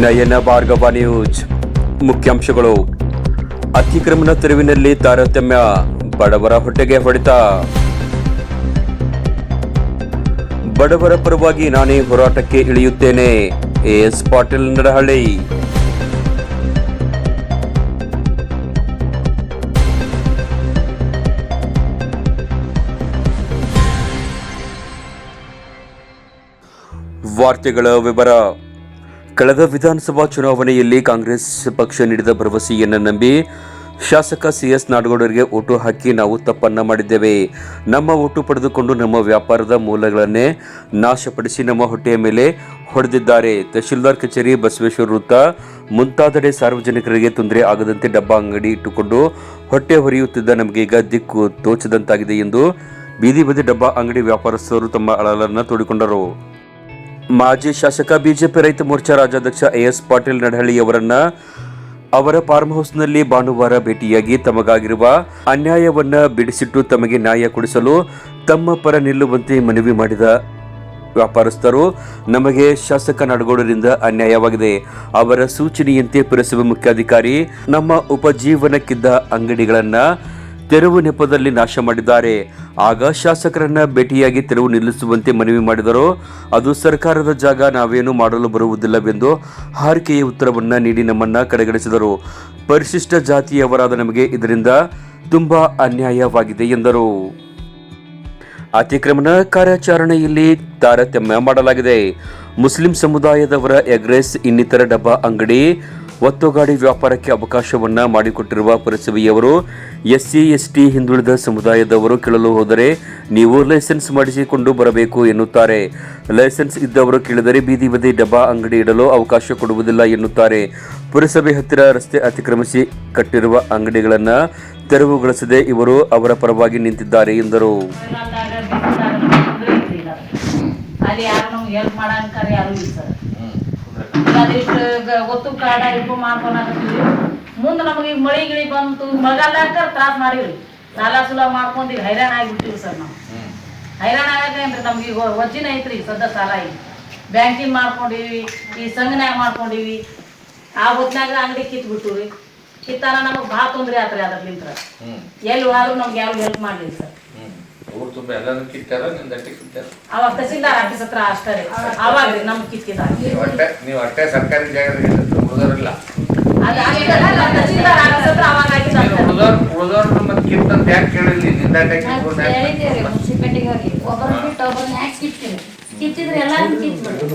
ನಯನ Bhargava news. ಮುಖ್ಯಾಂಶಗಳು. ಅತಿಕ್ರಮಣ ತೆರವಿನಲ್ಲಿ ತಾರತಮ್ಯ, ಬಡವರ ಹೊಟ್ಟೆಗೆ ಹೊಡೆತ. ಬಡವರ ಪರವಾಗಿ ನಾನೇ ಹೋರಾಟಕ್ಕೆ ಇಳಿಯುತ್ತೇನೆ ಎಎಸ್ ಪಾಟೀಲ್ ನಡಹಳ್ಳಿ. ವಾರ್ತೆಗಳ ವಿವರ. ಕಳೆದ ವಿಧಾನಸಭಾ ಚುನಾವಣೆಯಲ್ಲಿ ಕಾಂಗ್ರೆಸ್ ಪಕ್ಷ ನೀಡಿದ ಭರವಸೆಯನ್ನು ನಂಬಿ ಶಾಸಕ ಸಿಎಸ್ ನಾಡಗೌಡರಿಗೆ ಓಟು ಹಾಕಿ ನಾವು ತಪ್ಪನ್ನ ಮಾಡಿದ್ದೇವೆ. ನಮ್ಮ ಓಟು ಪಡೆದುಕೊಂಡು ನಮ್ಮ ವ್ಯಾಪಾರದ ಮೂಲಗಳನ್ನೇ ನಾಶಪಡಿಸಿ ನಮ್ಮ ಹೊಟ್ಟೆಯ ಮೇಲೆ ಹೊಡೆದಿದ್ದಾರೆ. ತಹಶೀಲ್ದಾರ್ ಕಚೇರಿ ಬಸವೇಶ್ವರ ವೃತ್ತ ಮುಂತಾದೆಡೆ ಸಾರ್ವಜನಿಕರಿಗೆ ತೊಂದರೆ ಆಗದಂತೆ ಡಬ್ಬ ಅಂಗಡಿ ಇಟ್ಟುಕೊಂಡು ಹೊಟ್ಟೆ ಹೊರೆಯುತ್ತಿದ್ದ ನಮಗೆ ಈಗ ದಿಕ್ಕು ತೋಚದಂತಾಗಿದೆ ಎಂದು ಬೀದಿ ಬದಿ ಡಬ್ಬ ಅಂಗಡಿ ವ್ಯಾಪಾರಸ್ಥರು ತಮ್ಮ ಅಳಲನ್ನು ತೋಡಿಕೊಂಡರು. ಮಾಜಿ ಶಾಸಕ ಬಿಜೆಪಿ ರೈತ ಮೋರ್ಚಾ ರಾಜ್ಯಾಧ್ಯಕ್ಷ ಎಎಸ್ ಪಾಟೀಲ್ ನಡಹಳ್ಳಿಯವರನ್ನ ಅವರ ಫಾರ್ಮ್ ಹೌಸ್ನಲ್ಲಿ ಭಾನುವಾರ ಭೇಟಿಯಾಗಿ ತಮಗಾಗಿರುವ ಅನ್ಯಾಯವನ್ನ ಬಿಡಿಸಿಟ್ಟು ತಮಗೆ ನ್ಯಾಯ ಕೊಡಿಸಲು ತಮ್ಮ ಪರ ನಿಲ್ಲುವಂತೆ ಮನವಿ ಮಾಡಿದ ವ್ಯಾಪಾರಸ್ಥರು, ನಮಗೆ ಶಾಸಕ ನಡಗೋಡರಿಂದ ಅನ್ಯಾಯವಾಗಿದೆ. ಅವರ ಸೂಚನೆಯಂತೆ ಪುರಸಭೆ ಮುಖ್ಯಾಧಿಕಾರಿ ನಮ್ಮ ಉಪಜೀವನಕ್ಕಿದ್ದ ಅಂಗಡಿಗಳನ್ನ ತೆರವು ನೆಪದಲ್ಲಿ ನಾಶ ಮಾಡಿದ್ದಾರೆ. ಆಗ ಶಾಸಕರನ್ನ ಭೇಟಿಯಾಗಿ ತೆರವು ನಿಲ್ಲಿಸುವಂತೆ ಮನವಿ ಮಾಡಿದರು. ಅದು ಸರ್ಕಾರದ ಜಾಗ, ನಾವೇನು ಮಾಡಲು ಬರುವುದಿಲ್ಲವೆಂದು ಹಾರಿಕೆಯ ಉತ್ತರವನ್ನು ನೀಡಿ ನಮ್ಮನ್ನ ಕಡೆಗಣಿಸಿದರು. ಪರಿಶಿಷ್ಟ ಜಾತಿಯವರಾದ ನಮಗೆ ಇದರಿಂದ ತುಂಬಾ ಅನ್ಯಾಯವಾಗಿದೆ ಎಂದರು. ಅತಿಕ್ರಮಣ ಕಾರ್ಯಾಚರಣೆಯಲ್ಲಿ ತಾರತಮ್ಯ ಮಾಡಲಾಗಿದೆ. ಮುಸ್ಲಿಂ ಸಮುದಾಯದವರ ಎಗ್ರೆಸ್ ಇನ್ನಿತರ ಡಬ್ಬ ಅಂಗಡಿ ಒತ್ತುಗಾಡಿ ವ್ಯಾಪಾರಕ್ಕೆ ಅವಕಾಶವನ್ನ ಮಾಡಿಕೊಟ್ಟಿರುವ ಪುರಸಭೆಯವರು, ಎಸ್ಸಿ, ಎಸ್ಟಿ ಹಿಂದುಳಿದ ಸಮುದಾಯದವರು ಕೇಳಲು ಹೋದರೆ ನೀವು ಲೈಸೆನ್ಸ್ ಮಾಡಿಸಿಕೊಂಡು ಬರಬೇಕು ಎನ್ನುತ್ತಾರೆ. ಲೈಸೆನ್ಸ್ ಇದ್ದವರು ಕೇಳಿದರೆ ಬೀದಿ ಬದಿ ಡಬ್ಬಾ ಅಂಗಡಿ ಇಡಲು ಅವಕಾಶ ಕೊಡುವುದಿಲ್ಲ ಎನ್ನುತ್ತಾರೆ. ಪುರಸಭೆ ಹತ್ತಿರ ರಸ್ತೆ ಅತಿಕ್ರಮಿಸಿ ಕಟ್ಟಿರುವ ಅಂಗಡಿಗಳನ್ನು ತೆರವುಗೊಳಿಸದೆ ಇವರು ಅವರ ಪರವಾಗಿ ನಿಂತಿದ್ದಾರೆ ಎಂದರು. ಅಲ್ಲಿ ಯಾರು ನಮ್ಗೆ ಹೆಲ್ಪ್ ಸರ್. ಅದಿಷ್ಟು ಗೊತ್ತು ಕಾಡ ಮಾಡ್ಕೊಳಕತ್ತೀವಿ ಮುಂದೆ ನಮಗೆ ಈಗ ಮಳಿ ಗಿಳಿ ಬಂತು ಮಳೆಗಾಲದಾಗ ತ್ರಾಸ ಮಾಡಿವ್ರಿ. ಸಾಲ ಸುಲ ಮಾಡ್ಕೊಂಡೀವಿ ಹೈರಾಣ ಆಗಿಬಿಟ್ಟಿವಿ ಸರ್ ನಾವು. ಹೈರಾಣ ಆಗತ್ತೇನ್ರಿ ನಮ್ಗೆ ಈಗ ವಜ್ಜಿನ ಐತ್ರಿ ಸದ್ದ ಸಾಲ ಈಗ. ಬ್ಯಾಂಕಿಂಗ್ ಮಾಡ್ಕೊಂಡಿವಿ ಈ ಸಂಘನ್ಯಾಗ ಮಾಡ್ಕೊಂಡಿವಿ. ಆ ಹೊತ್ನಾಗ ಅಂಗಡಿ ಕಿತ್ ರೀ ಕಿತ್ತಾನ ನಮಗೆ ಭಾಳ ತೊಂದರೆ ಆತ್ರಿ ಅದ್ರಲಿಂತ್ರ ಎಲ್ಲಿ ಹೋದ್ರು ನಮ್ಗೆ ಯಾವ್ದು ಹೆಲ್ಪ್ ಮಾಡಲಿಲ್ಲ ಸರ್. ಊರು ತುಂಬ ಎಲ್ಲಾನು ಕಿತ್ತಾರ ನಿಂದ ಅಟ್ಟೆ ಕಿತ್ತಾರ ಅವಾಗ ತಹಸೀಲ್ದಾರ್ ಆಫೀಸ್ ಹತ್ರ ಅಷ್ಟೇ ರೀ. ಅವಾಗ ರೀ. ನಮ್ಗೆ ಕಿತ್ತಿದ್ದಾರೆ ನೀವು ಅಟ್ಟೆ ನೀವು ಅಟ್ಟೆ ಸರ್ಕಾರಿ ಜಾಗದಾಗ ಉಳಿದೋರಿಲ್ಲ ಅದು ಆಗಿದ್ದಲ್ಲ, ನಮ್ಮ ತಹಸೀಲ್ದಾರ್ ಆಫೀಸ್ ಹತ್ರ ಅವಾಗ. ಉಳಿದೋರ್ ಉಳಿದೋರ್ ಮತ್ತೆ ಕಿತ್ತಂತ ಯಾಕೆ ಕೇಳಿದ್ಲಿ ನಿಂದ ಅಟ್ಟೆ ಕಿತ್ತು ನಾವ್ ಹೇಳಿದ್ದೇವ್ರಿ ಮುನ್ಸಿಪಾಲ್ಟಿಗೆ ಹೋಗಿ ಬಿಟ್ಟು ಯಾಕೆ ಕಿತ್ತೀವಿ. ಕಿತ್ತಿದ್ರೆ ಎಲ್ಲಾರು ಕಿತ್ಬಿಡು.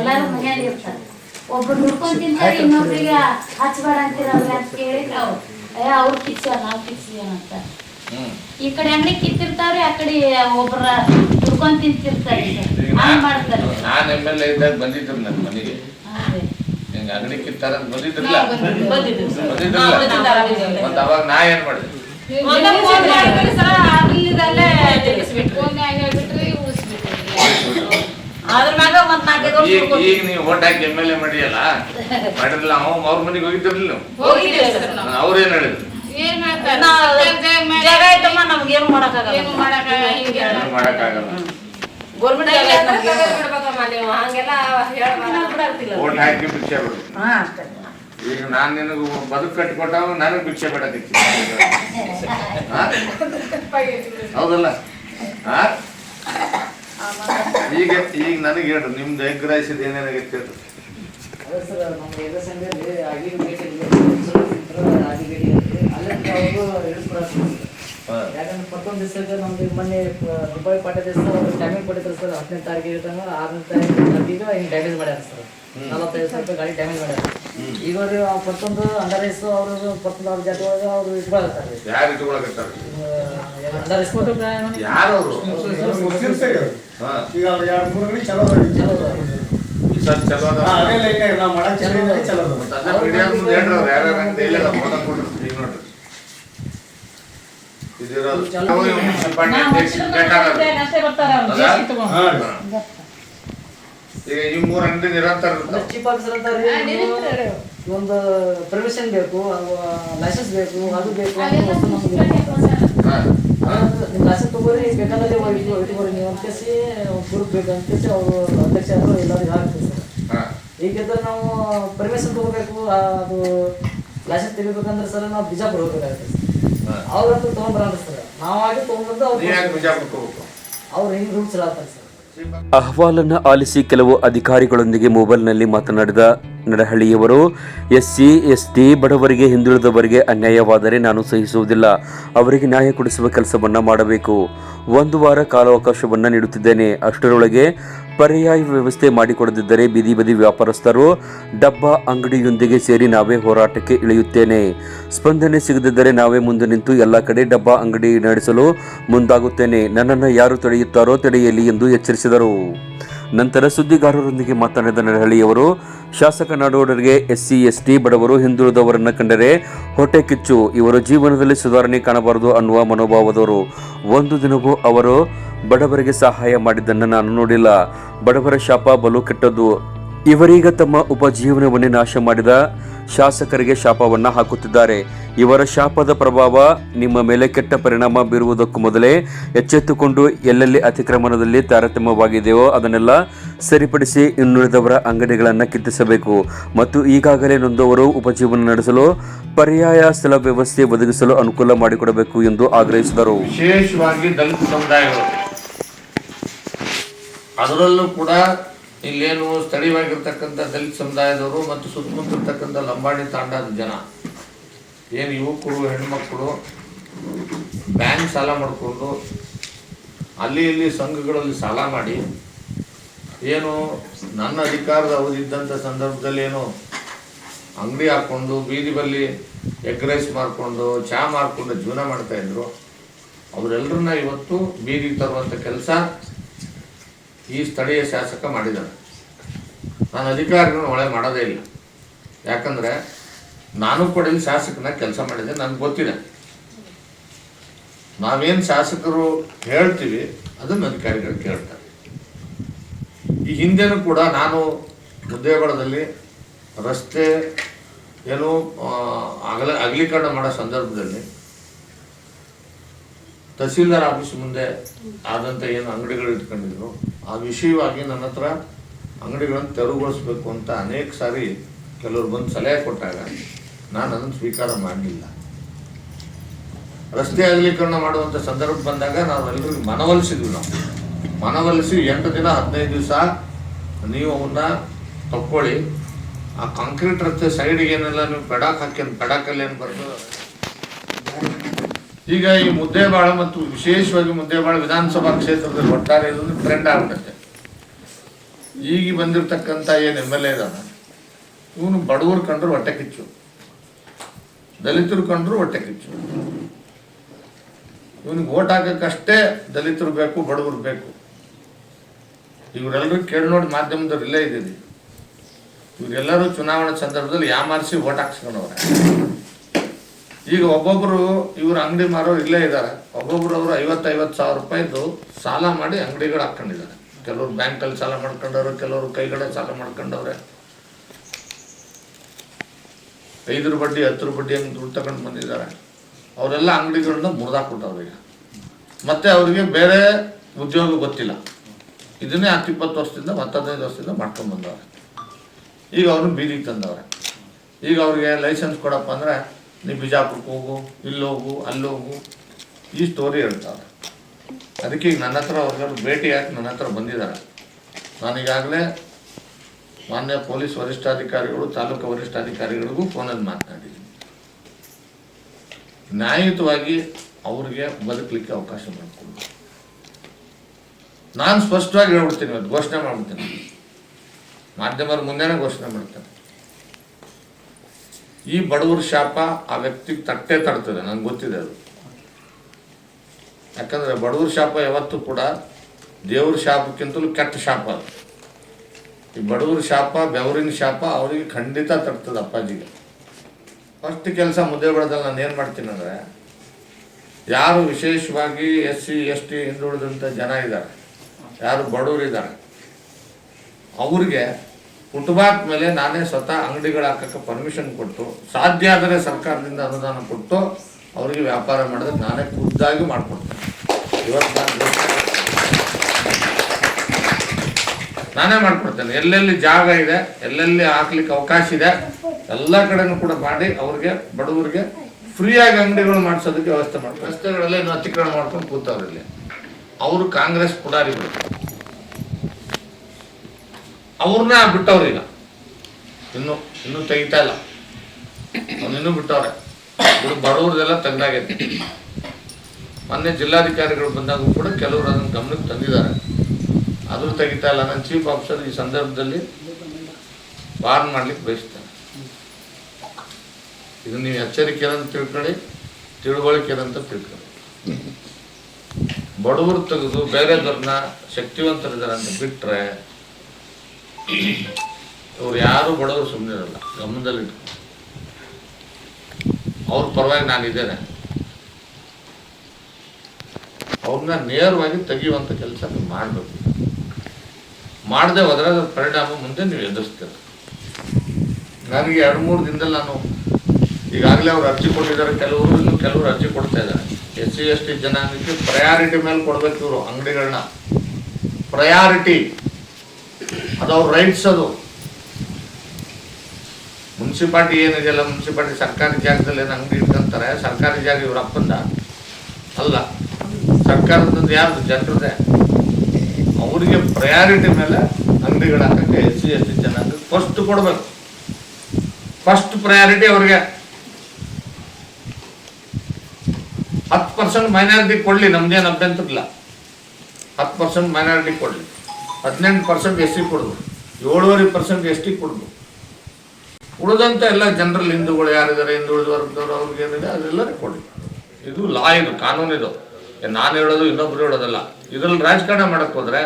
ಎಲ್ಲಾರು ಮನ್ಯಾಗ ಇರ್ತಾರೆ. ಒಬ್ರು ನುಡ್ಕೊಂಡ್ ತಿಂತಾರೆ ಇನ್ನೊಬ್ರಿಗೆ ಹಚ್ಬೇಡ ಅಂತೀರಲ್ರಿ ಅಂತ ಕೇಳಿ ನಾವು ಏ ಅವ್ರು ನಾವು ಕಿತ್ಸಿಯ ಅಂತ. ಈ ಕಡೆ ಅಂಗಡಿ ಕಿತ್ತಿರ್ತಾವ್ರಿ ಆ ಕಡೆ ಒಬ್ರ ದುಡ್ಕೊಂಡ್ ತಿಂತಿರ್ತಾರೆ. ಮಾಡ್ತಾರೆ. ನಾನು ಎಂ ಎಲ್ ಎ ಇದ್ದಾಗ ಬಂದಿದ್ರು ನನ್ನ ಮನೆಗೆ. ಹಿಂಗ ಅಂಗಡಿ ಕಿತ್ತಾರ ಅಂತ ಬಂದಿದ್ರಲ್ಲ. ಬಂದಿದ್ರಲ್ಲ. ಮತ್ತೆ ಅವಾಗ ನಾ ಏನ್ ಮಾಡಿದೆ? ಈಗ. ನೀವು ಓಟ್ ಹಾಕಿ ಎಂ ಎಲ್ ಎ ಮಾಡಿಯಲ್ಲ? ಮಾಡಿರಲ್ಲ ಅವ ಅವ್ರ ಮನೆಗೆ ಹೋಗಿದ್ರಲ್ಲ. ಅವ್ರೇನ್ ಹೇಳಿದ್ರು? ಜಾಗ ಐತಮ್ಮ ನಮ್ಗೆ ಏನು ಮಾಡಕ್ಕಾಗಲ್ಲ. ಗೌರ್ಮೆಂಟ್ ಜಾಗ ಐತೆ ನಮ್ಗೆ ಏನು ಓಟ್ ಹಾಕಿ ಭಿಕ್ಷೆ ಬಿಡು. ಹಾ ಅಷ್ಟೇ. ಈಗ ನಾನ್ ನಿನಗೆ ಬದುಕು ಕಟ್ಟಿಕೊಟ್ಟಾಗ ನನಗೆ ಭಿಕ್ಷೆ ಬೇಡದಿತ್ತು ಹೌದಲ್ಲ? ಆ? ಈಗ ಈಗ ನನಗೆ ಹೇಳ್ರಿ ನಿಮ್ದು ಎಗ್ ರೈಸ್ ಇದು ಏನೇನಾಗೈತೆ ಹೇಳ್ರಿ ಅಲ್ಲಿಂದ ಅವರು ಇಳಿಸ್ಕೊಡಕ್ಕೆ ಹಾ. ಯಾಕಂದ್ರೆ ಪ್ರಥಮ ದಿವಸಕ್ಕೆ ನಮ್ಗೆ ಮೊನ್ನೆ ರೂಪಾಯಿ ದುಬೈ ಪಾಠ ದಿವಸ ಅವ್ರು ಟೈಮಿಂಗ್ ಕೊಟ್ಟಿದ್ರು ಸರ್ ಹತ್ತನೇ ತಾರೀಕು ಇರ್ತಂಗ ಆರನೇ ಈಗ ಹಿಂಗೆ ಡ್ಯಾಮೇಜ್ ಮಾಡ್ಯಾರ ಸರ್. ನಲವತ್ತೈದು ಸಾವಿರ ರೂಪಾಯಿ ಗಾಡಿ ಡ್ಯಾಮೇಜ್ ಮಾಡ್ಯಾರ. ಈಗ ಅವ್ರು ಪ್ರತಿಯೊಂದು ಅಂಡರ್ ಐಸ್ ಅವರು ಪ್ರತಿಯೊಂದು ಅವ್ರ ಜಾತಿ ಒಳಗೆ ಅವರು ಇಟ್ಕೊಳತ್ತಾರೆ ರೀ ಯಾರು ಇಟ್ಕೊಳಕತ್ತಾರ? ಅಂಡರ್ ಐಸ್ ಕೊಟ್ಟು ಯಾರು ಅವರು? ಹಾ. ಈಗ ಅವ್ರು ಎರಡು ಮೂರು ಗಂಟೆ ಚಲೋ ಚಲೋ ಚಲೋ ಅದ ಲೈನ್ ನಾವ್ ಮಾಡಕ್ ಚಲೋ ಚಲೋ ಮೀಡಿಯಾ ಮುಂದೆ ಹೇಳ್ರಿ ಅವ್ರು ಯಾರ್ಯಾರು ಅಂತ ಹೇಳಿಲ್ಲ ಫೋಟೋ ಕೊಡ್ರಿ ಈಗ ನೋಡ್ರಿ ಇದಿರೋದು ಚಲೋ. ಮುನ್ಸಿಪಾಲ್ಟಿ ನಾವು ಅಧ್ಯಕ್ಷ ಬೇಕಾಗೋದು. ಅಷ್ಟೇ ಬರ್ತಾರೆ ಅವ್ರು ಹೌದಾ? ಜೇಸಿ ತಗೊಂಡು. ಹಾ ರೀ. ಈಗ ಈ ಮೂರು ಅಂಗಡಿ ನಿರಂತರ ಅಂತಾರೆ ಒಂದು ಪರ್ಮಿಷನ್ ಬೇಕು ಲೈಸೆನ್ಸ್ ಬೇಕು ಅದು ಬೇಕು ನಿಮ್ಮ ಲೈಸೆನ್ಸ್ ತಗೋರಿ ಬೇಕಾದ್ರೆ ಇಟ್ಕೊ- ಇಟ್ಕೊರಿ ನೀವು ಅಂತ ಕೇಸಿ ಗ್ರೂಪ್ ಬೇಕು ಅಂತ ಕೇಸಿ ಅವರು ಅಧ್ಯಕ್ಷರು ಎಲ್ಲರೂ ಎಲ್ಲರಿಗೂ ಹಾಕ್ತೀವಿ ಸರ್ ಹಾ. ಈಗಿದ್ರೆ ನಾವು ಪರ್ಮಿಷನ್ ತಗೋಬೇಕು ಅದು ಲೈಸೆನ್ಸ್ ತೆಗಿಬೇಕಂದ್ರೆ ಸರ್ ನಾವು ಬಿಜಾಪುರ ಹೋಗ್ಬೇಕಾಗ್ತದೆ ಸರ್ ಅವ್ರಂತೂ ತೊಗೊಂಡ್ಬರಲ್ಲ ಸರ್. ನಾವಾಗಿ ಯಾಕೆ ಅವ್ರು ಅವ್ರು ಹಿಂಗೆ ರೂಲ್ಸ್ ಸರ್. ಅಹವಾಲನ್ನು ಆಲಿಸಿ ಕೆಲವು ಅಧಿಕಾರಿಗಳೊಂದಿಗೆ ಮೊಬೈಲ್ನಲ್ಲಿ ಮಾತನಾಡಿದ ನಡಹಳ್ಳಿಯವರು, ಎಸ್ಸಿ, ಎಸ್ಟಿ ಬಡವರಿಗೆ ಹಿಂದುಳಿದವರಿಗೆ ಅನ್ಯಾಯವಾದರೆ ನಾನು ಸಹಿಸುವುದಿಲ್ಲ. ಅವರಿಗೆ ನ್ಯಾಯ ಕೊಡಿಸುವ ಕೆಲಸವನ್ನು ಮಾಡಬೇಕು. ಒಂದು ವಾರ ಕಾಲಾವಕಾಶವನ್ನು ನೀಡುತ್ತಿದ್ದೇನೆ. ಅಷ್ಟರೊಳಗೆ ಪರ್ಯಾಯ ವ್ಯವಸ್ಥೆ ಮಾಡಿಕೊಡದಿದ್ದರೆ ಬೀದಿ ಬದಿ ವ್ಯಾಪಾರಸ್ಥರು ಡಬ್ಬ ಅಂಗಡಿಯೊಂದಿಗೆ ಸೇರಿ ನಾವೇ ಹೋರಾಟಕ್ಕೆ ಇಳಿಯುತ್ತೇನೆ. ಸ್ಪಂದನೆ ಸಿಗದಿದ್ದರೆ ನಾವೇ ಮುಂದೆ ನಿಂತು ಎಲ್ಲ ಕಡೆ ಡಬ್ಬ ಅಂಗಡಿ ನಡೆಸಲು ಮುಂದಾಗುತ್ತೇನೆ. ನನ್ನನ್ನು ಯಾರು ತಡೆಯುತ್ತಾರೋ ತಡೆಯಲಿ ಎಂದು ಎಚ್ಚರಿಸಿದರು. ನಂತರ ಸುದ್ದಿಗಾರರೊಂದಿಗೆ ಮಾತನಾಡಿದ ನರಹಳ್ಳಿಯವರು, ಶಾಸಕ ನಾಡೋಡರಿಗೆ ಎಸ್ಸಿ, ಎಸ್ಟಿ, ಬಡವರು, ಹಿಂದುಳಿದವರನ್ನು ಕಂಡರೆ ಹೊಟ್ಟೆ ಕಿಚ್ಚು. ಇವರು ಜೀವನದಲ್ಲಿ ಸುಧಾರಣೆ ಕಾಣಬಾರದು ಅನ್ನುವ ಮನೋಭಾವದವರು. ಒಂದು ದಿನವೂ ಅವರು ಬಡವರಿಗೆ ಸಹಾಯ ಮಾಡಿದ್ದನ್ನು ನಾನು ನೋಡಿಲ್ಲ. ಬಡವರ ಶಾಪ ಬಲು ಕೆಟ್ಟದ್ದು. ಇವರೀಗ ತಮ್ಮ ಉಪಜೀವನವನ್ನೇ ನಾಶ ಮಾಡಿದ ಶಾಸಕರಿಗೆ ಶಾಪವನ್ನ ಹಾಕುತ್ತಿದ್ದಾರೆ. ಇವರ ಶಾಪದ ಪ್ರಭಾವ ನಿಮ್ಮ ಮೇಲೆ ಕೆಟ್ಟ ಪರಿಣಾಮ ಬೀರುವುದಕ್ಕೂ ಮೊದಲೇ ಎಚ್ಚೆತ್ತುಕೊಂಡು ಎಲ್ಲೆಲ್ಲಿ ಅತಿಕ್ರಮಣದಲ್ಲಿ ತಾರತಮ್ಯವಾಗಿದೆಯೋ ಅದನ್ನೆಲ್ಲ ಸರಿಪಡಿಸಿ ಇನ್ನುಳಿದವರ ಅಂಗಡಿಗಳನ್ನು ಕಿತ್ತಿಸಬೇಕು. ಮತ್ತು ಈಗಾಗಲೇ ನೊಂದವರು ಉಪಜೀವನ ನಡೆಸಲು, ಪರ್ಯಾಯ ಸ್ಥಳ ವ್ಯವಸ್ಥೆ ಒದಗಿಸಲು ಅನುಕೂಲ ಮಾಡಿಕೊಡಬೇಕು ಎಂದು ಆಗ್ರಹಿಸಿದರು. ವಿಶೇಷವಾಗಿ ದಲಿತ ಸಮುದಾಯಗಳು. ಅದರಲ್ಲೂ ಕೂಡ ಇಲ್ಲೇನು ಸ್ಥಳೀಯವಾಗಿರ್ತಕ್ಕಂಥ ದಲಿತ ಸಮುದಾಯದವರು ಮತ್ತು ಸುತ್ತಮುತ್ತ ಇರ್ತಕ್ಕಂಥ ಲಂಬಾಣಿ ತಾಂಡದ ಜನ. ಏನು ಯುವಕರು, ಹೆಣ್ಮಕ್ಳು, ಬ್ಯಾಂಕ್ ಸಾಲ ಮಾಡಿಕೊಂಡು, ಅಲ್ಲಿ ಇಲ್ಲಿ ಸಂಘಗಳಲ್ಲಿ ಸಾಲ ಮಾಡಿ, ಏನು ನನ್ನ ಅಧಿಕಾರದ ಅವಧಿ ಇದ್ದಂಥ ಸಂದರ್ಭದಲ್ಲಿ ಏನು ಅಂಗಡಿ ಹಾಕ್ಕೊಂಡು ಬೀದಿ ಬಲ್ಲಿ ಎಗ್ ರೈಸ್ ಮಾರ್ಕೊಂಡು, ಚಹಾ ಮಾರ್ಕೊಂಡು ಜೀವನ ಮಾಡ್ತಾಯಿದ್ರು ಅವರೆಲ್ಲರನ್ನ ಇವತ್ತು ಬೀದಿಗೆ ತರುವಂಥ ಕೆಲಸ ಈ ಸ್ಥಳೀಯ ಶಾಸಕ ಮಾಡಿದ್ದಾರೆ. ನಾನು ಅಧಿಕಾರಿಗಳನ್ನ ಒಳ್ಳೆ ಮಾಡೋದೇ ಇಲ್ಲ. ಯಾಕಂದರೆ ನಾನು ಕೂಡ ಇಲ್ಲಿ ಶಾಸಕನ ಕೆಲಸ ಮಾಡಿದೆ ನನಗೆ ಗೊತ್ತಿದೆ. ನಾವೇನು ಶಾಸಕರು ಹೇಳ್ತೀವಿ, ಅದನ್ನು ಅಧಿಕಾರಿಗಳು ಕೇಳ್ತಾರೆ. ಈ ಹಿಂದೆನೂ ಕೂಡ ನಾನು ಮುದ್ದೇಗೌಡದಲ್ಲಿ ರಸ್ತೆ ಏನು ಅಗಲ ಅಗಲೀಕರಣ ಮಾಡೋ ಸಂದರ್ಭದಲ್ಲಿ ತಹಸೀಲ್ದಾರ್ ಆಫೀಸ್ ಮುಂದೆ ಆದಂಥ ಏನು ಅಂಗಡಿಗಳು ಇಟ್ಕೊಂಡಿದ್ರು, ಆ ವಿಷಯವಾಗಿ ನನ್ನ ಹತ್ರ ಅಂಗಡಿಗಳನ್ನು ತೆರವುಗೊಳಿಸ್ಬೇಕು ಅಂತ ಅನೇಕ ಸಾರಿ ಕೆಲವರು ಬಂದು ಸಲಹೆ ಕೊಟ್ಟಾಗ ನಾನು ಅದನ್ನು ಸ್ವೀಕಾರ ಮಾಡಲಿಲ್ಲ. ರಸ್ತೆ ಅಗಲೀಕರಣ ಮಾಡುವಂಥ ಸಂದರ್ಭ ಬಂದಾಗ ನಾವು ಎಲ್ಲರಿಗೂ ಮನವೊಲಿಸಿದ್ವಿ ನಾವು. ಮನವೊಲಿಸಿ ಎಂಟು ದಿನ, ಹದಿನೈದು ದಿವಸ ನೀವು ಅವನ್ನ ತಕ್ಕೊಳ್ಳಿ. ಆ ಕಾಂಕ್ರೀಟ್ ರಸ್ತೆ ಸೈಡಿಗೆ ಏನೆಲ್ಲ ನೀವು ಪೆಡಾಕ್ ಹಾಕಿ ಪೆಡಾಕಲ್ಲಿ ಏನು ಬರ್ತದೆ ಈಗ ಈ ಮುದ್ದೇಬಾಳ ಮತ್ತು ವಿಶೇಷವಾಗಿ ಮುದ್ದೇಬಾಳ ವಿಧಾನಸಭಾ ಕ್ಷೇತ್ರದಲ್ಲಿ ಒಟ್ಟಾರೆ ಇದೊಂದು ಟ್ರೆಂಡ್ ಆಗ್ಬಿಡುತ್ತೆ. ಈಗ ಬಂದಿರತಕ್ಕಂಥ ಏನು ಎಂ ಎಲ್ ಎ ಇದಾನ, ಇವನು ಬಡವರು ಕಂಡ್ರು ಹೊಟ್ಟೆ ಕಿಚ್ಚು. ದಲಿತರು ಕಂಡ್ರು ಹೊಟ್ಟೆ ಕಿಚ್ಚು. ಇವನಿಗೆ ಓಟ್ ಹಾಕಕ್ಕಷ್ಟೇ ದಲಿತರು ಬೇಕು, ಬಡವರು ಬೇಕು. ಇವರೆಲ್ಲರೂ ಕೇಳಿ ನೋಡಿ ಮಾಧ್ಯಮದವ್ರು ಇಲ್ಲೇ ಇದ್ದೀರಿ. ಇವರೆಲ್ಲರೂ ಚುನಾವಣೆ ಸಂದರ್ಭದಲ್ಲಿ ಯಾಮಾರಿಸಿ ಓಟ್ ಹಾಕ್ಸ್ಕೊಂಡವ್ರೆ. ಈಗ ಒಬ್ಬೊಬ್ರು ಇವ್ರ ಅಂಗಡಿ ಮಾರೋರು ಇಲ್ಲೇ ಇದ್ದಾರೆ ಒಬ್ಬೊಬ್ರು ಅವರು ಐವತ್ತೈವತ್ತು ಐವತ್ತು ಸಾವಿರ ರೂಪಾಯಿದು ಸಾಲ ಮಾಡಿ ಅಂಗಡಿಗಳು ಹಾಕೊಂಡಿದ್ದಾರೆ ಕೆಲವರು ಬ್ಯಾಂಕಲ್ಲಿ ಸಾಲ ಮಾಡ್ಕೊಂಡವ್ರು, ಕೆಲವರು ಕೈಗಡೆ ಸಾಲ ಮಾಡ್ಕೊಂಡವ್ರೆ. ಐದರ ಬಡ್ಡಿ, ಹತ್ತರ ಬಡ್ಡಿ ಹಂಗೆ ದುಡ್ಡು ತಗೊಂಡು ಬಂದಿದ್ದಾರೆ. ಅವರೆಲ್ಲ ಅಂಗಡಿಗಳನ್ನ ಮುರಿದಾಕ್ಬಿಟ್ಟವ್ರು ಈಗ. ಮತ್ತೆ ಅವರಿಗೆ ಬೇರೆ ಉದ್ಯೋಗ ಗೊತ್ತಿಲ್ಲ. ಇದನ್ನೇ ಹತ್ತು ಇಪ್ಪತ್ತು ವರ್ಷದಿಂದ ಹತ್ತು ಹದಿನೈದು ವರ್ಷದಿಂದ ಮಾಡ್ಕೊಂಡು ಬಂದವ್ರೆ. ಈಗ ಅವ್ರನ್ನ ಬೀದಿಗೆ ತಂದವ್ರೆ. ಈಗ ಅವ್ರಿಗೆ ಲೈಸೆನ್ಸ್ ಕೊಡಪ್ಪ ಅಂದ್ರೆ ನೀವು ಬಿಜಾಪುರಕ್ಕೆ ಹೋಗು ಇಲ್ಲೋಗು ಅಲ್ಲೋಗು ಈ ಸ್ಟೋರಿ ಹೇಳ್ತಾರೆ ಅದಕ್ಕೆ ಈಗ ನನ್ನ ಹತ್ರ ಅವ್ರಿಗೆಲ್ಲ ಭೇಟಿ ಹಾಕಿ ನನ್ನ ಹತ್ರ ಬಂದಿದ್ದಾರೆ? ನಾನೀಗಾಗಲೇ ಮಾನ್ಯ ಪೊಲೀಸ್ ವರಿಷ್ಠಾಧಿಕಾರಿಗಳು, ತಾಲೂಕು ವರಿಷ್ಠಾಧಿಕಾರಿಗಳಿಗೂ ಫೋನಲ್ಲಿ ಮಾತನಾಡಿದ್ದೀನಿ. ನ್ಯಾಯಯುತವಾಗಿ ಅವ್ರಿಗೆ ಬದುಕಲಿಕ್ಕೆ ಅವಕಾಶ ಮಾಡಿಕೊಡು. ನಾನು ಸ್ಪಷ್ಟವಾಗಿ ಹೇಳ್ಬಿಡ್ತೀನಿ ಇವತ್ತು, ಘೋಷಣೆ ಮಾಡ್ಬಿಡ್ತೀನಿ. ಮಾಧ್ಯಮರ ಮುಂದೆನೇ ಘೋಷಣೆ ಮಾಡ್ತೇನೆ ಈ ಬಡವರ ಶಾಪ ಆ ವ್ಯಕ್ತಿಗೆ ತಟ್ಟೆ ತಡ್ತದೆ ನನಗೆ ಗೊತ್ತಿದೆ ಅದು. ಯಾಕಂದ್ರೆ ಬಡವರ ಶಾಪ ಯಾವತ್ತೂ ಕೂಡ ದೇವ್ರ ಶಾಪಕ್ಕಿಂತಲೂ ಕೆಟ್ಟ ಶಾಪ ಅದು. ಈ ಬಡವರ ಶಾಪ, ಬೆವರಿನ ಶಾಪ ಅವರಿಗೆ ಖಂಡಿತ ತಡ್ತದೆ ಅಪ್ಪಾಜಿಗೆ. ಫಸ್ಟ್ ಕೆಲಸ ಮುದ್ದೆ ಬಡದಲ್ಲಿ ನಾನು ಏನು ಮಾಡ್ತೀನಿ ಅಂದರೆ, ಯಾರು ವಿಶೇಷವಾಗಿ ಎಸ್ ಸಿ, ಎಸ್ ಟಿ ಹಿಂದುಳಿದಂಥ ಜನ ಇದ್ದಾರೆ, ಯಾರು ಬಡವರಿದ್ದಾರೆ ಅವ್ರಿಗೆ ಫುಟ್ಪಾತ್ ಮೇಲೆ ನಾನೇ ಸ್ವತಃ ಅಂಗಡಿಗಳು ಹಾಕಕ್ಕೆ ಪರ್ಮಿಷನ್ ಕೊಟ್ಟು, ಸಾಧ್ಯ ಆದರೆ ಸರ್ಕಾರದಿಂದ ಅನುದಾನ ಕೊಟ್ಟು ಅವರಿಗೆ ವ್ಯಾಪಾರ ಮಾಡಿದ್ರೆ ನಾನೇ ಖುದ್ದಾಗಿ ಮಾಡಿಕೊಡ್ತೇನೆ. ಇವತ್ತು ನಾನು ನಾನೇ ಮಾಡ್ಕೊಡ್ತೇನೆ. ಎಲ್ಲೆಲ್ಲಿ ಜಾಗ ಇದೆ, ಎಲ್ಲೆಲ್ಲಿ ಹಾಕ್ಲಿಕ್ಕೆ ಅವಕಾಶ ಇದೆ, ಎಲ್ಲ ಕಡೆನೂ ಕೂಡ ಮಾಡಿ ಅವ್ರಿಗೆ, ಬಡವರಿಗೆ ಫ್ರೀಯಾಗಿ ಅಂಗಡಿಗಳು ಮಾಡಿಸೋದಕ್ಕೆ ವ್ಯವಸ್ಥೆ ಮಾಡ್ತಾರೆ ರಸ್ತೆಗಳಲ್ಲೇ ಅತಿಕ್ರಮಣ ಮಾಡ್ಕೊಂಡು ಕೂತವ್ರಲ್ಲಿ ಅವರು ಕಾಂಗ್ರೆಸ್ ಪುಡಾರಿಗಳು. ಅವ್ರನ್ನ ಬಿಟ್ಟವ್ರು ಈಗ. ಇನ್ನು, ಇನ್ನೂ ತೆಗಿತಾ ಇಲ್ಲ. ಅವ್ನು ಇನ್ನೂ ಬಿಟ್ಟವ್ರೆ. ಇದು ಬಡವ್ರದೆಲ್ಲ ತೆಗ್ದಾಗೈತೆ ಮೊನ್ನೆ ಜಿಲ್ಲಾಧಿಕಾರಿಗಳು ಬಂದಾಗ ಕೂಡ ಕೆಲವರು ಅದನ್ನು ಗಮನಕ್ಕೆ ತಂದಿದ್ದಾರೆ. ಅದು ತೆಗಿತಾ ಇಲ್ಲ. ನನ್ನ ಚೀಫ್ ಆಫೀಸರ್ ಈ ಸಂದರ್ಭದಲ್ಲಿ ವಾರ್ನ್ ಮಾಡ್ಲಿಕ್ಕೆ ಬಯಸ್ತಾನೆ. ಇದು ನೀವು ಎಚ್ಚರಿಕೆ ಅಂತ ತಿಳ್ಕೊಳ್ಳಿ, ತಿಳುವಳಿಕೆ ಅಂತ ತಿಳ್ಕೊಳ್ಳಿ. ಬಡವರು ತೆಗೆದು ಬೇರೆದವ್ರನ್ನ ಶಕ್ತಿವಂತರಿದ್ದಾರೆ ಅಂತ ಬಿಟ್ರೆ ಇವ್ರು ಯಾರು ಬಡವರು ಸುಮ್ಮನೆ ಇರಲ್ಲ, ಗಮನದಲ್ಲಿ ಅವ್ರ ಪರವಾಗಿ ನಾನಿದ್ದೇನೆ ಅವ್ರನ್ನ ನೇರವಾಗಿ ತೆಗೆಯುವಂಥ ಕೆಲಸ ನೀವು ಮಾಡಬೇಕು. ಮಾಡದೆ ಹೋದ್ರೆ ಅದ್ರ ಪರಿಣಾಮ ಮುಂದೆ ನೀವು ಎದುರಿಸ್ತೀರ. ನನಗೆ ಎರಡು ಮೂರು ದಿನದಲ್ಲಿ ನಾನು ಈಗಾಗಲೇ ಅವ್ರು ಅರ್ಜಿ ಕೊಟ್ಟಿದ್ದಾರೆ, ಕೆಲವರು ಇನ್ನು ಕೆಲವರು ಅರ್ಜಿ ಕೊಡ್ತಾ ಇದ್ದಾರೆ. ಎಸ್ ಸಿ ಎಸ್ ಟಿ ಜನಾಂಗಕ್ಕೆ ಪ್ರಯಾರಿಟಿ ಮೇಲೆ ಕೊಡ್ಬೇಕು ಇವರು ಅಂಗಡಿಗಳನ್ನ. ಪ್ರಯಾರಿಟಿ ಅದು ಅವ್ರ ರೈಟ್ಸ್ ಅದು ಮುನ್ಸಿಪಾಲ್ಟಿ ಏನಿದೆಯಲ್ಲ ಮುನ್ಸಿಪಾಲ್ಟಿ ಸರ್ಕಾರಿ ಜಾಗದಲ್ಲಿ ಏನು ಅಂಗಡಿ ಇಟ್ಕೊಂತಾರೆ ಸರ್ಕಾರಿ ಜಾಗ ಇವ್ರ ಅಪ್ಪಂದ. ಅಲ್ಲ, ಸರ್ಕಾರದಿಂದ ಯಾರು ಜನರದೇ ಅವರಿಗೆ ಪ್ರಯಾರಿಟಿ ಮೇಲೆ ಅಂಗಡಿಗಳು ಹಾಕಕ್ಕೆ S C, S T first ಕೊಡಬೇಕು. ಫಸ್ಟ್ ಪ್ರಯಾರಿಟಿ ಅವ್ರಿಗೆ. ಹತ್ತು ಪರ್ಸೆಂಟ್ ಮೈನಾರಿಟಿ ಕೊಡಲಿ, ನಮ್ದೇನು ಅಭ್ಯಂತರಲ್ಲ. ಹತ್ತು ಪರ್ಸೆಂಟ್ ಮೈನಾರಿಟಿ ಕೊಡಲಿ. ಹದಿನೆಂಟು ಪರ್ಸೆಂಟ್ ಎಸ್ ಟಿ ಕೊಡೋದು ಏಳುವರೆ ಪರ್ಸೆಂಟ್ ಎಸ್ ಟಿ ಕೊಡೋದು ಉಳಿದಂಥ ಎಲ್ಲ ಜನರಲ್ ಹಿಂದೂಗಳು ಯಾರಿದ್ದಾರೆ ಹಿಂದುಳಿದ ವರ್ಗದವರು ಅವ್ರಿಗೆ ಏನಿದೆ ಅದೆಲ್ಲರೂ ಕೊಡಿ ಇದು ಲಾ ಇದು ಕಾನೂನು ಇದು. ನಾನು ಹೇಳೋದು ಇನ್ನೊಬ್ರು ಹೇಳೋದಲ್ಲ. ಇದ್ರಲ್ಲಿ ರಾಜಕಾರಣ ಮಾಡಕ್ಕೆ ಹೋದ್ರೆ,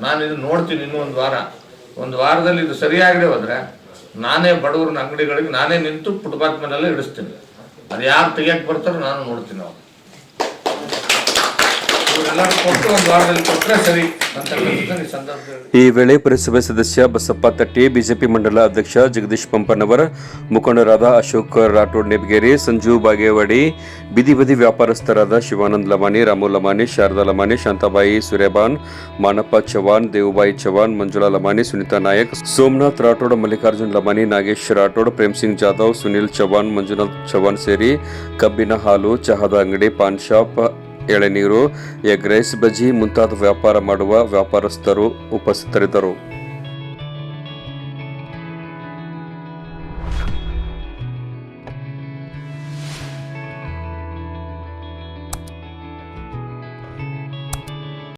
ನಾನು ಇದು ನೋಡ್ತೀನಿ ಇನ್ನೂ ಒಂದು ವಾರ. ಒಂದು ವಾರದಲ್ಲಿ ಇದು ಸರಿಯಾಗದೆ ಹೋದರೆ, ನಾನೇ ಬಡವ್ರನ್ನ ಅಂಗಡಿಗಳಿಗೆ ನಾನೇ ನಿಂತು ಫುಟ್ಪಾತ್ ಮೇಲೆಲ್ಲ ಇಡಿಸ್ತೀನಿ. ಅದು ಯಾರು ತೆಗಿಯಕ್ಕೆ ಬರ್ತಾರೋ ನಾನು ನೋಡ್ತೀನಿ ಅವ್ರು ಇವರೆಲ್ಲರೂ ಕೊಟ್ಟು ಒಂದು ವಾರದಲ್ಲಿ ಕೊಟ್ಟರೆ ಸರಿ ಅಂತ ಈ ವೇಳೆ ಪುರಸಭೆ ಸದಸ್ಯ ಬಸಪ್ಪ ತಟ್ಟಿ ಬಿಜೆಪಿ ಮಂಡಲ ಅಧ್ಯಕ್ಷ ಜಗದೀಶ್ ಪಂಪನವರ ಮುಖಂಡರಾದ ಅಶೋಕ್ ರಾಠೋಡ್ ನೆಬ್ಗೇರಿ ಸಂಜು ಬಾಗೇವಾಡಿ ಬಿದಿ ಬದಿ ವ್ಯಾಪಾರಸ್ಥರಾದ ಶಿವಾನಂದ್ ಲಮಾನಿ ರಾಮು ಲಮಾನಿ ಶಾರದಾ ಲಮಾನಿ ಶಾಂತಾಬಾಯಿ ಸುರೇಬಾನ್ ಮಾನಪ್ಪ ಚವಾನ್ ದೇವುಬಾಯಿ ಚವಾನ್ ಮಂಜುಳಾ ಲಮಾನಿ ಸುನೀತಾ ನಾಯಕ್ ಸೋಮನಾಥ್ ರಾಠೋಡ್ ಮಲ್ಲಿಕಾರ್ಜುನ್ ಲಮಾನಿ ನಾಗೇಶ್ ರಾಠೋಡ್ ಪ್ರೇಮ್ ಸಿಂಗ್ ಜಾಧವ್ ಸುನಿಲ್ ಚವಾನ್ ಮಂಜುನಾಥ್ ಚವಾನ್ ಸೇರಿ ಕಬ್ಬಿನ ಹಾಲು ಚಹಾದ ಅಂಗಡಿ ಪಾನ್ ಶಾಪ್ ಎಳೆನೀರು ಎಗ್ ರೈಸ್ ಬಜಿ ಮುಂತಾದ ವ್ಯಾಪಾರ ಮಾಡುವ ವ್ಯಾಪಾರಸ್ಥರು ಉಪಸ್ಥಿತರಿದ್ದರು.